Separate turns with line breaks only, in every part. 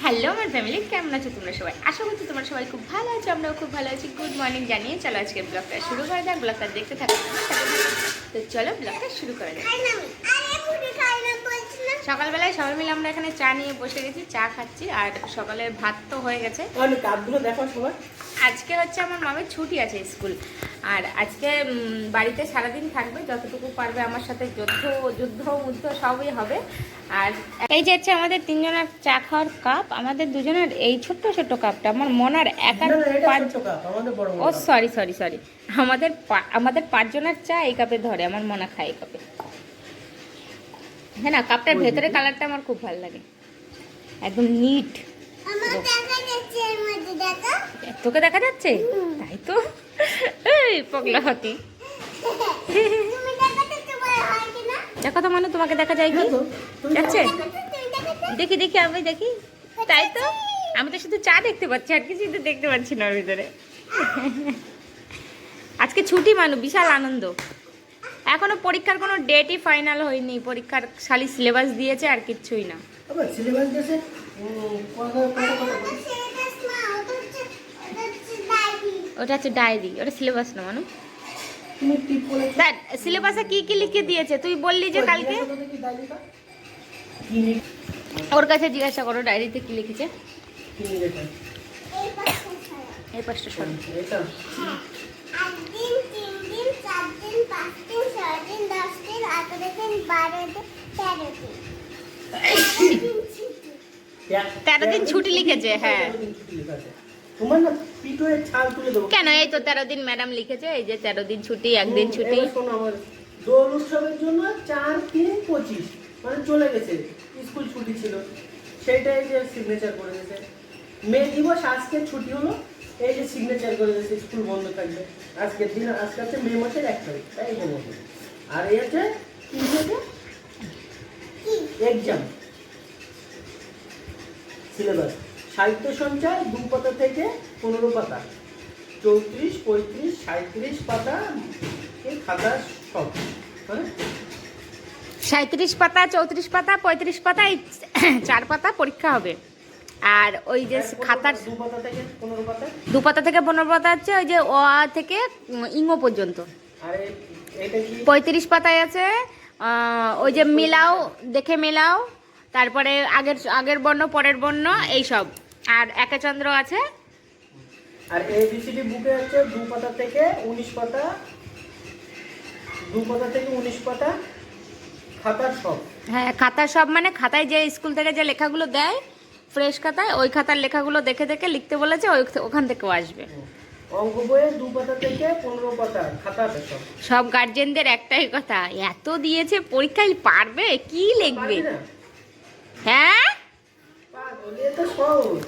Hello আমার family কেমন আছো তোমরা সবাই? আশা করছি তোমার সবাই খুব ভালো আছো আমরাও খুব ভালো আছি। গুড মর্নিং জানিয়ে চলো আজকে ব্লগটা শুরু করে দেয় ব্লগটা দেখতে থাকো তো চলো ব্লগটা শুরু করে দেয় সকালবেলায় সবাই মিলে আমরা এখানে চা নিয়ে বসে গেছি চা খাচ্ছি আর সকালে ভাত তো হয়ে গেছে।
দেখো সবাই।
আজকে হচ্ছে আমার মামের ছুটি আছে স্কুল। আর আজকে বাড়িতে সারাদিন থাকবে যতটুকু পারবে আমার সাথে যুদ্ধ যুদ্ধ মুদ্ধ সবই হবে। আর এই যে হচ্ছে আমাদের তিনজনের চা খাওয়ার কাপ আমাদের দুজনের এই ছোট্ট ছোট্ট কাপটা আমার মনার একার পাঁচ ও সরি সরি সরি আমাদের পা- আমাদের পাঁচজনের চা এই কাপে ধরে আমার মনা খায় এই কাপে হ্যাঁ না কাপটার ভেতরে কালারটা আমার খুব ভালো লাগে। একদম নিট তোকে দেখা যাচ্ছে? তাই তো। এই পগলা হতি। দেখো তো মানে তোমাকে দেখা যায় কি? যাচ্ছে?
দেখি
দেখি আমি দেখি। তাই তো। আমি তো শুধু চা দেখতে পাচ্ছি আর কিছু দেখতে পাচ্ছি না ভিতরে। আজকে ছুটি মানু বিশাল আনন্দ। এখনও পরীক্ষার কোনো ডেটই ফাইনাল হয়নি। পরীক্ষার খালি সিলেবাস দিয়েছে আর কিচ্ছুই না।
আবার সিলেবাস
ওটা হচ্ছে ডায়েরি ওটা সিলেবাস না মানু?
করে
দেখ সিলেবাসে কি কি লিখে দিয়েছে? তুই বললি যে কালকে। ওর কাছে জিজ্ঞাসা করো ডায়েরিতে কি লিখেছে? এই পাঁচটা
তেরো দিন ছুটি
লিখেছে, হ্যাঁ।
তোমার না পিঠোয় ছাল তুলে দেবো।
কেন? এই তো তেরো দিন ম্যাডাম লিখেছে এই যে তেরো দিন ছুটি একদিন ছুটি।
শোনো আমার দোল উৎসবের জন্য চার তিন পঁচিশ মানে চলে গেছে স্কুল ছুটি ছিল। সেইটাই যে সিগনেচার করে দিয়েছে। মে দিবস আজকে ছুটি হলো এই যে সিগনেচার করে দিয়েছে স্কুল বন্ধ থাকবে। আজকের দিন আজকে হচ্ছে মে মাসের এক তারিখ তাই বলব আর এই হচ্ছে কি হয়েছে? এক্সাম সিলেবাস সাহিত্য সঞ্চয় দু পাতা থেকে পনেরো পাতা। চৌত্রিশ পঁয়ত্রিশ সাঁত্রিশ পাতা এই খাতা সব।
সাঁত্রিশ পাতা চৌত্রিশ পাতা পঁয়ত্রিশ পাতা এই চার পাতা পরীক্ষা হবে। আর ওই যে খাতার
দু পাতা থেকে পনেরো পাতা?
হচ্ছে ওই যে অ আ থেকে ইংও পর্যন্ত। পঁয়ত্রিশ পাতায় আছে ওই যে মিলাও দেখে মেলাও তারপরে আগের আগের বর্ণ পরের বর্ণ এইসব আর একাচন্দ্র আছে?
আর এবিসিডি বুকে হচ্ছে দু পাতা থেকে উনিশ পাতা। দু পাতা থেকে উনিশ পাতা। খাতার সব।
হ্যাঁ খাতার সব মানে খাতায় যে স্কুল থেকে যে লেখাগুলো দেয় ফ্রেশ খাতায় ওই খাতার লেখাগুলো দেখে দেখে লিখতে বলেছে ওই ওখান থেকেও আসবে।
অঙ্ক বইয়ে দু পাতা থেকে পনেরো পাতা খাতাটা সব।
গার্জেনদের একটাই কথা এত দিয়েছে পরীক্ষায় পারবে? কি লিখবে? হ্যাঁ?
তো সহজ।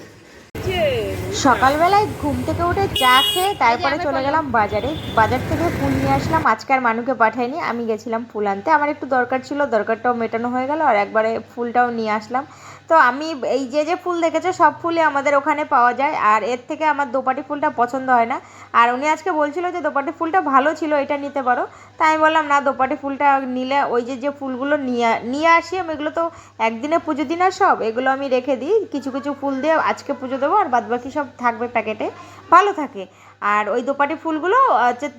সকালবেলায় ঘুম থেকে উঠে চা খেয়ে তারপরে চলে গেলাম বাজারে। বাজার থেকে ফুল নিয়ে আসলাম। আজকে আর মানুকে পাঠাইনি। আমি গেছিলাম ফুল আনতে। আমার একটু দরকার ছিল। দরকারটাও মেটানো হয়ে গেল আর একবারে ফুলটাও নিয়ে আসলাম। তো আমি এই যে যে ফুল দেখেছ সব ফুলই আমাদের ওখানে পাওয়া যায়। আর এর থেকে আমার দোপাটি ফুলটা পছন্দ হয় না। আর উনি আজকে বলছিল যে দোপাটি ফুলটা ভালো ছিল এটা নিতে পারো। তাই আমি বললাম না দোপাটি ফুলটা নিলে ওই যে যে ফুলগুলো নিয়ে নিয়ে আসি আমি এগুলো তো একদিনে পুজো দিন আর সব। এগুলো আমি রেখে দিই। কিছু কিছু ফুল দিয়ে আজকে পুজো দেবো আর বাদ বাকি সব থাকবে প্যাকেটে ভালো থাকে। আর ওই দোপাটি ফুলগুলো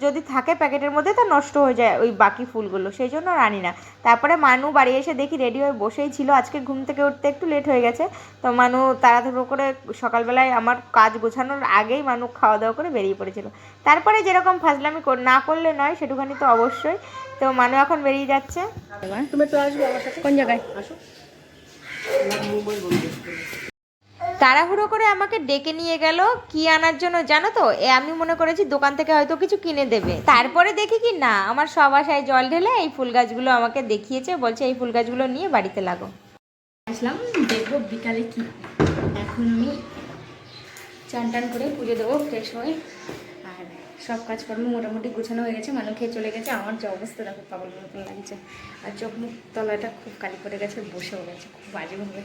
যদি থাকে প্যাকেটের মধ্যে তা নষ্ট হয়ে যায় ওই বাকি ফুলগুলো সেই জন্য আর আনি না। তারপরে মানু বাড়ি এসে দেখি রেডি হয়ে বসেই ছিল আজকে ঘুম থেকে উঠতে একটু লেট হয়ে গেছে। তো মানু তাড়াতাড়ি করে সকালবেলায় আমার কাজ গোছানোর আগেই মানু খাওয়া দাওয়া করে বেরিয়ে পড়েছিল। তারপরে যেরকম ফাজলামি না করলে নয় সেটুখানি তো অবশ্যই। তো মানু এখন বেরিয়ে যাচ্ছে।
তুমি একটু আসবে আমার সাথে?
কোন জায়গায়?
আসো।
তাড়াহুড়ো করে আমাকে ডেকে নিয়ে গেল। কি আনার জন্য জানো তো? এ আমি মনে করেছি দোকান থেকে হয়তো কিছু কিনে দেবে। তারপরে দেখি কি না, আমার সব আশায় জল ঢেলে এই ফুল গাছগুলো আমাকে দেখিয়েছে, বলছে এই ফুল গাছগুলো নিয়ে বাড়িতে লাগো।
আসলাম, দেখব বিকালে কি। এখন আমি চান টান করে পুজো দেবো ফ্রেশ হয়ে। আর সব কাজকর্ম মোটামুটি গুছানো হয়ে গেছে মানুষ খেয়ে চলে গেছে। আমার যে অবস্থা, দেখো পাগল মতন লাগছে। আর চোখ মুখ তলাটা খুব কালি পড়ে গেছে, বসেও গেছে, খুব বাজেভাবে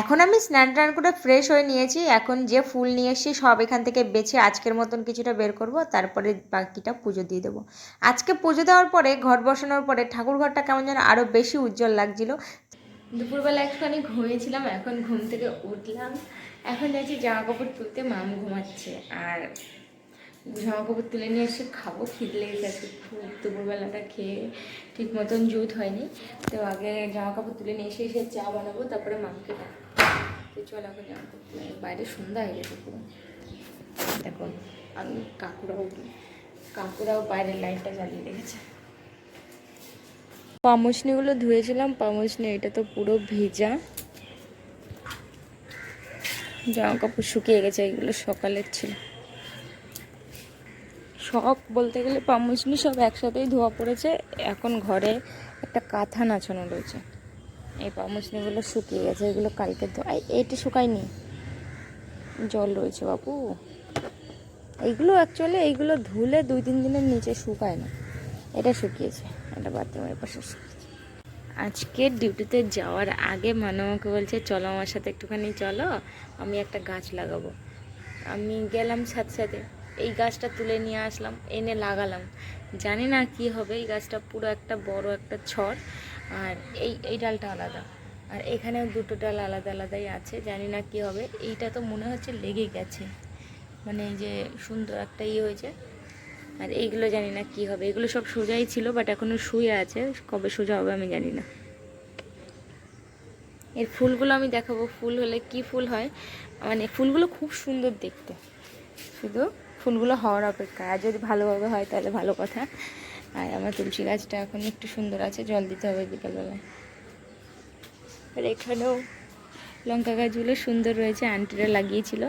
এখন আমি স্নান টান করে ফ্রেশ হয়ে নিয়েছি। এখন যে ফুল নিয়ে এসেছি সব এখান থেকে বেছে আজকের মতন কিছুটা বের করব, তারপরে বাকিটা পুজো দিয়ে দেবো। আজকে পুজো দেওয়ার পরে, ঘর বসানোর পরে ঠাকুর ঘরটা কেমন যেন আরও বেশি উজ্জ্বল লাগছিল।
দুপুরবেলা একটুখানি ঘুমিয়েছিলাম, এখন ঘুম থেকে উঠলাম। এখন যাচ্ছি জামা কাপড় তুলতে, মাম ঘুমাচ্ছে। আর জামা কাপড় তুলে নিয়ে এসে খাব, খিদে লেগে গেছে খুব। দুপুরবেলাটা খেয়ে ঠিক মতন জুত হয়নি। তো আগে জামা কাপড় তুলে নিয়ে এসে এসে চা বানাবো, তারপরে মামকে ডাকবো চল এখন নিই। বাইরে সন্ধ্যা হয়ে গেছে পুরো। দেখো, আমি কাকুরাও কাকুরাও বাইরের লাইটটা জ্বালিয়ে রেখেছে। পামোশনিগুলো ধুয়েছিলাম, পামোশনি, এটা তো পুরো ভেজা। জামা কাপড় শুকিয়ে গেছে, এগুলো সকালের ছিল। সব বলতে গেলে পামোশনি সব একসাথেই ধোয়া পড়েছে, এখন ঘরে একটা কাঁথা নাচানো রয়েছে। এই পামোশনিগুলো শুকিয়ে গেছে, এগুলো কালকে ধোয়া এই- এইটা শুকায়নি। জল রয়েছে বাবু এইগুলো অ্যাকচুয়ালি এইগুলো ধুলে দুই, তিন দিনের নিচে শুকায় না। এটা শুকিয়েছে, এটা বাথরুমের পাশে শুকিয়েছে। আজকে ডিউটিতে যাওয়ার আগে মানু আমাকে বলছে, চলো আমার সাথে একটুখানি চলো, আমি একটা গাছ লাগাবো। আমি গেলাম সাথে সাথে, এই গাছটা তুলে নিয়ে আসলাম, এনে লাগালাম। জানি না কি হবে, এই গাছটা পুরো একটা বড় একটা ছড়। আর এই এই ডালটা আলাদা। আর এখানেও দুটো ডাল আলাদা আলাদাই আছে, জানি না কি হবে। এইটা তো মনে হচ্ছে লেগে গেছে। মানে যে সুন্দর একটা ইয়ে হয়েছে। আর এইগুলো জানি না কি হবে। এগুলো সব সোজাই ছিল বাট এখনও শুয়ে আছে। কবে সোজা হবে আমি জানি না। এর ফুলগুলো আমি দেখাবো। ফুল হলে কি ফুল হয়? মানে ফুলগুলো খুব সুন্দর দেখতে। শুধু ফুলগুলো হওয়ার অপেক্ষা। আর যদি ভালোভাবে হয় তাহলে ভালো কথা। আর আমার তুলসী গাছটা এখন একটু সুন্দর আছে, জল দিতে হবে বিকালবেলায়। আর এখানেও লঙ্কা গাছগুলো সুন্দর রয়েছে আন্টিরা লাগিয়েছিল।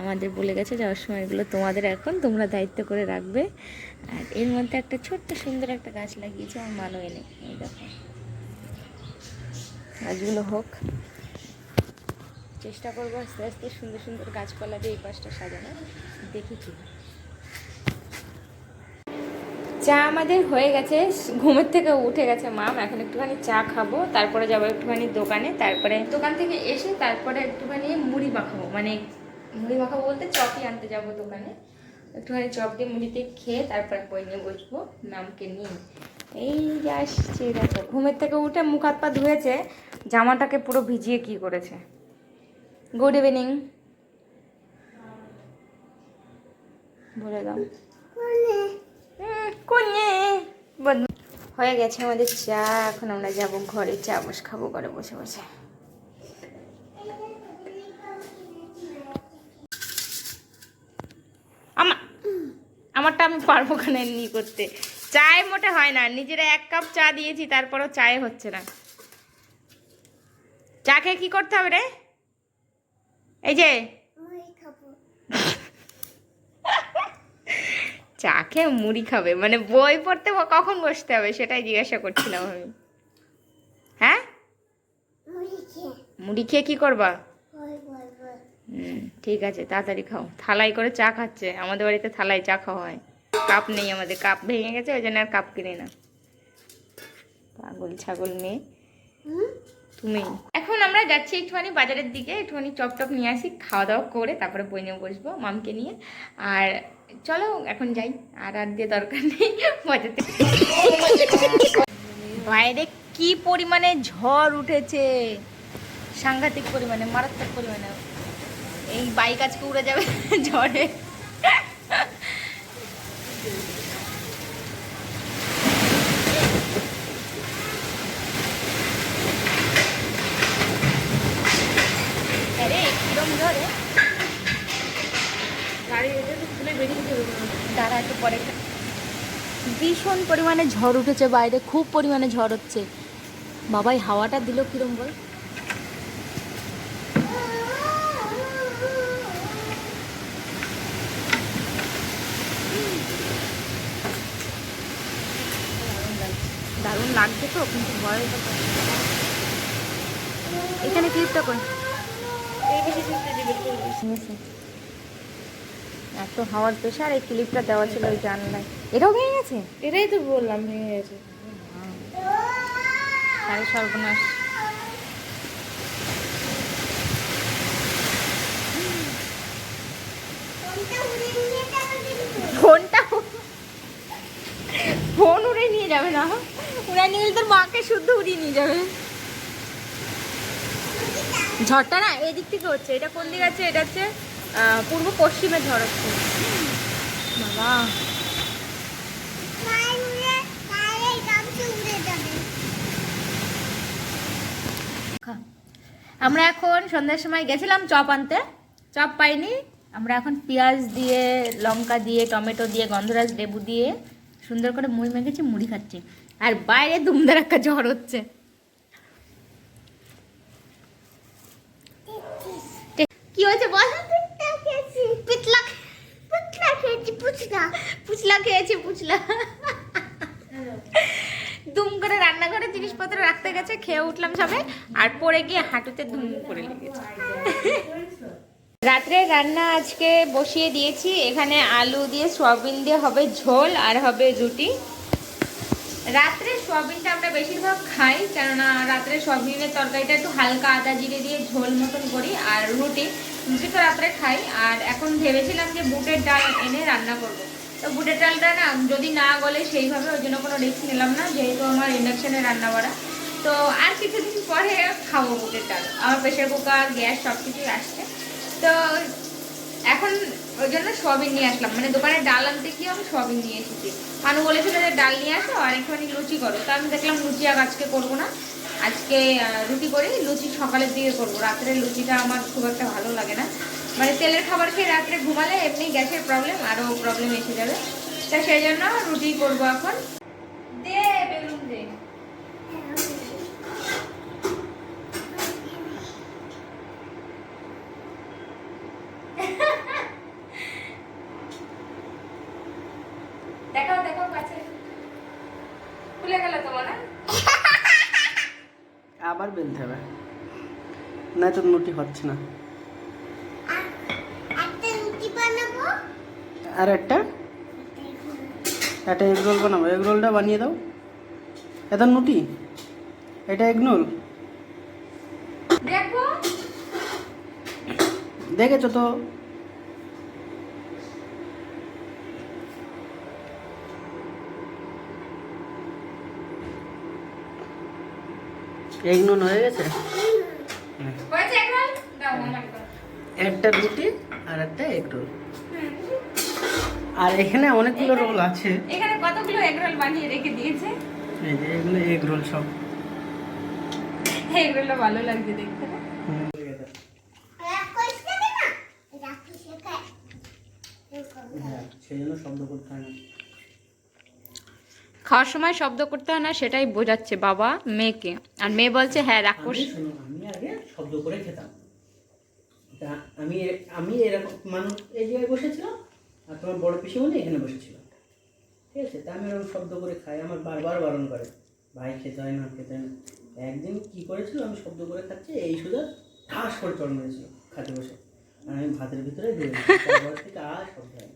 আমাদের বলে গেছে যাওয়ার সময় এগুলো তোমাদের এখন, তোমরা দায়িত্ব করে রাখবে। আর এর মধ্যে একটা ছোট্ট সুন্দর একটা গাছ লাগিয়েছে, আমার মানো এনে, এই দেখো। গাছগুলো হোক। চেষ্টা করব আস্তে আস্তে সুন্দর সুন্দর গাছপালা দিয়ে এই পাশটা সাজানো দেখি কি হয়। চা আমাদের হয়ে গেছে, ঘুমের থেকে উঠে গেছে মাম, এখন একটুখানি চা খাব, তারপরে যাব একটুখানি দোকানে, তারপরে দোকান থেকে এসে তারপরে একটুখানি মুড়ি মাখাবো মানে মুড়ি মাখাবো বলতে চপই আনতে যাব দোকানে। একটুখানি চপ দিয়ে মুড়িতে খেয়ে তারপরে বই নিয়ে বসবো ম্যামকে নিয়ে। এই আসছে, দেখো, ঘুমের থেকে উঠে মুখ হাত পা ধুয়েছে, জামাটাকে পুরো ভিজিয়ে কি করেছে। গুড ইভিনিং বলে দাও। হয়ে গেছে আমাদের চা, এখন আমরা যাব ঘরে। চা বস, খাব ঘরে বসে বসে। আমা আমারটা আমি পারব কেন নি করতে? চায় মোটে হয় না। নিজেরা এক কাপ চা দিয়েছি, তারপরও চায়ে হচ্ছে না। চা খেয়ে কি করতে হবে রে? এই যে
মুড়ি খাব
চা খেয়ে মুড়ি খাবে। মানে বই পড়তে কখন বসতে হবে সেটাই জিজ্ঞাসা করছিলাম আমি। হ্যাঁ?
মুড়ি খেয়ে।
কি করবা? ঠিক আছে তাড়াতাড়ি খাও। থালাই করে চা খাচ্ছে। আমাদের বাড়িতে থালায় চা খাওয়া হয়। কাপ নেই আমাদের কাপ ভেঙে গেছে ওই জন্য আর কাপ কিনে না। পাগল ছাগল মেয়ে। তুমি। এখন আমরা যাচ্ছি একটুখানি বাজারের দিকে, একটুখানি চপ টপ নিয়ে আসি খাওয়া দাওয়া করে তারপরে বই নিয়ে বসবো মামকে নিয়ে। আর চলো এখন যাই, আর আর দিয়ে দরকার নেই বাজার বাইরে কি পরিমাণে ঝড় উঠেছে। সাংঘাতিক পরিমাণে, মারাত্মক পরিমাণে। এই বাইক আজকে উড়ে যাবে ঝড়ে। দাঁড়া একটু পরে। ভীষণ পরিমাণে ঝড় উঠেছে বাইরে খুব পরিমাণে ঝড় হচ্ছে। বাবাই হাওয়াটা দিল কিরম বল? দারুণ লাগছে তো কিন্তু ভয়। এখানে ক্লিপটা কর। এত হাওয়ার প্রেশার এই ক্লিপটা দেওয়া ছিল ওই জানলায়। এটাও ভেঙে গেছে?
এটাই তো বললাম ভেঙে গেছে।
সর্বনাশ। ফোনটা ফোন উড়ে নিয়ে যাবে না। উড়ে নিয়ে গেলে তোর মাকে শুদ্ধ উড়িয়ে নিয়ে যাবে। ঝড়টা না এদিক থেকে হচ্ছে, এটা কোন দিকে আছে? এটা হচ্ছে পূর্ব পশ্চিমে ঝড় হচ্ছে। বাবা। আমরা এখন সন্ধ্যার সময় গেছিলাম চপ আনতে, চপ পাইনি। আমরা এখন পেঁয়াজ দিয়ে, লঙ্কা দিয়ে, টমেটো দিয়ে, গন্ধরাজ, লেবু দিয়ে সুন্দর করে মুড়ি মেখেছি, মুড়ি খাচ্ছি। আর বাইরে দুমদার একটা ঝড় হচ্ছে। কি হয়েছে বল?
পিঠলা পিঠলা খেয়েছি পুচকা
পুচলা খেয়েছি পুচলা দুম করে রান্নাঘরে জিনিসপত্র রাখতে গেছে, খেয়ে উঠলাম সবে, আর পরে গিয়ে হাঁটুতে দুম করে লেগেছে। রাত্রে রান্না আজকে বসিয়ে দিয়েছি, এখানে আলু দিয়ে, সয়াবিন দিয়ে হবে ঝোল, আর হবে রুটি। রাত্রে সোয়াবিনটা আমরা বেশিরভাগ খাই, কেননা রাত্রে সোয়াবিনের তরকারিটা একটু হালকা আদা জিরে দিয়ে ঝোল মতন করি আর রুটি। রুটি তো রাত্রে খাই, আর এখন ভেবেছিলাম যে বুটের ডাল এনে রান্না করব। তো বুটের ডালটা না, যদি না গলে সেইভাবে ওই জন্য কোনো রিস্ক নিলাম না, যেহেতু আমার ইন্ডাকশানে রান্না করা তো আর কিছুদিন পরে খাব বুটের ডাল। আমার প্রেশার কুকার গ্যাস সব কিছুই আসছে। তো এখন ওই জন্য সবই নিয়ে আসলাম। মানে দোকানে ডাল আনতে আমি সবই নিয়ে এসেছি। বলেছিল যে ডাল নিয়ে আসো আর একটুখানি লুচি করো। তো আমি দেখলাম লুচি আর আজকে করব না। আজকে রুটি করি লুচি সকালের দিকে করব। রাত্রে লুচিটা আমার খুব একটা ভালো লাগে না। মানে তেলের খাবার খেয়ে রাত্রে ঘুমালে এমনি গ্যাসের প্রবলেম আরও প্রবলেম এসে যাবে। তা সেই জন্য রুটি করব এখন দে বেলুন দে দেখাও দেখাও কাছে খুলে গেল তোমার না
আবার বেলতে হবে না তো রুটি হচ্ছে না। আর একটা? একটা এগ রোল বানাবো। এগ রোলটা বানিয়ে দাও। এটা রুটি এটা এগ রোল
দেখো।
দেখেছ তো? এগ নুন হয়ে গেছে। একটা রুটি আর একটা এগ রোল। আর এখানে অনেকগুলো রোল আছে।
এখানে কতগুলো এগরোল বানিয়ে রেখে দিয়েছে?
এই যে এগুলো এগ রোল সব।
এগুলো ভালো লাগছে দেখতে।
হ্যাঁ সেই জন্য শব্দ করতে হয় না।
খাওয়ার সময় শব্দ করতে হয় না, সেটাই বোঝাচ্ছে বাবা মেয়েকে। আর মেয়ে বলছে হ্যাঁ রাক্ষস।
আমি আগে শব্দ করে খেতাম। তা আমি আমি এরকম মানুষ এই জায়গায় বসেছিলাম, আর তোমার বড় পিসি পিসিমণি এখানে বসেছিল। ঠিক আছে? তা আমি এরকম শব্দ করে খাই, আমার বারবার বারণ করে। ভাই, খেতে হয় না, খেতে হয় না। একদিন কি করেছিল, আমি শব্দ করে খাচ্ছি, এই সুযোগ ঠাস করে চড় মেরেছিল খাতে বসে। আর আমি ভাতের ভিতরে দিয়ে। তারপর থেকে আর শব্দ হয়।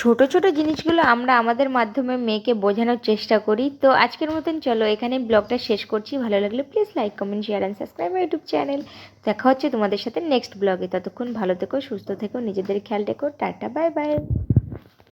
ছোট ছোট জিনিসগুলো আমরা আমাদের মাধ্যমে মেয়েকে বোঝানোর চেষ্টা করি। তো আজকের মতন চলো, এখানে ব্লগটা শেষ করছি। ভালো লাগলে please like comment share and subscribe YouTube channel দেখা হচ্ছে তোমাদের সাথে নেক্সট ব্লগে ততক্ষণ ভালো থেকো, সুস্থ থেকো, নিজেদের খেয়াল রেখো। Tata bye bye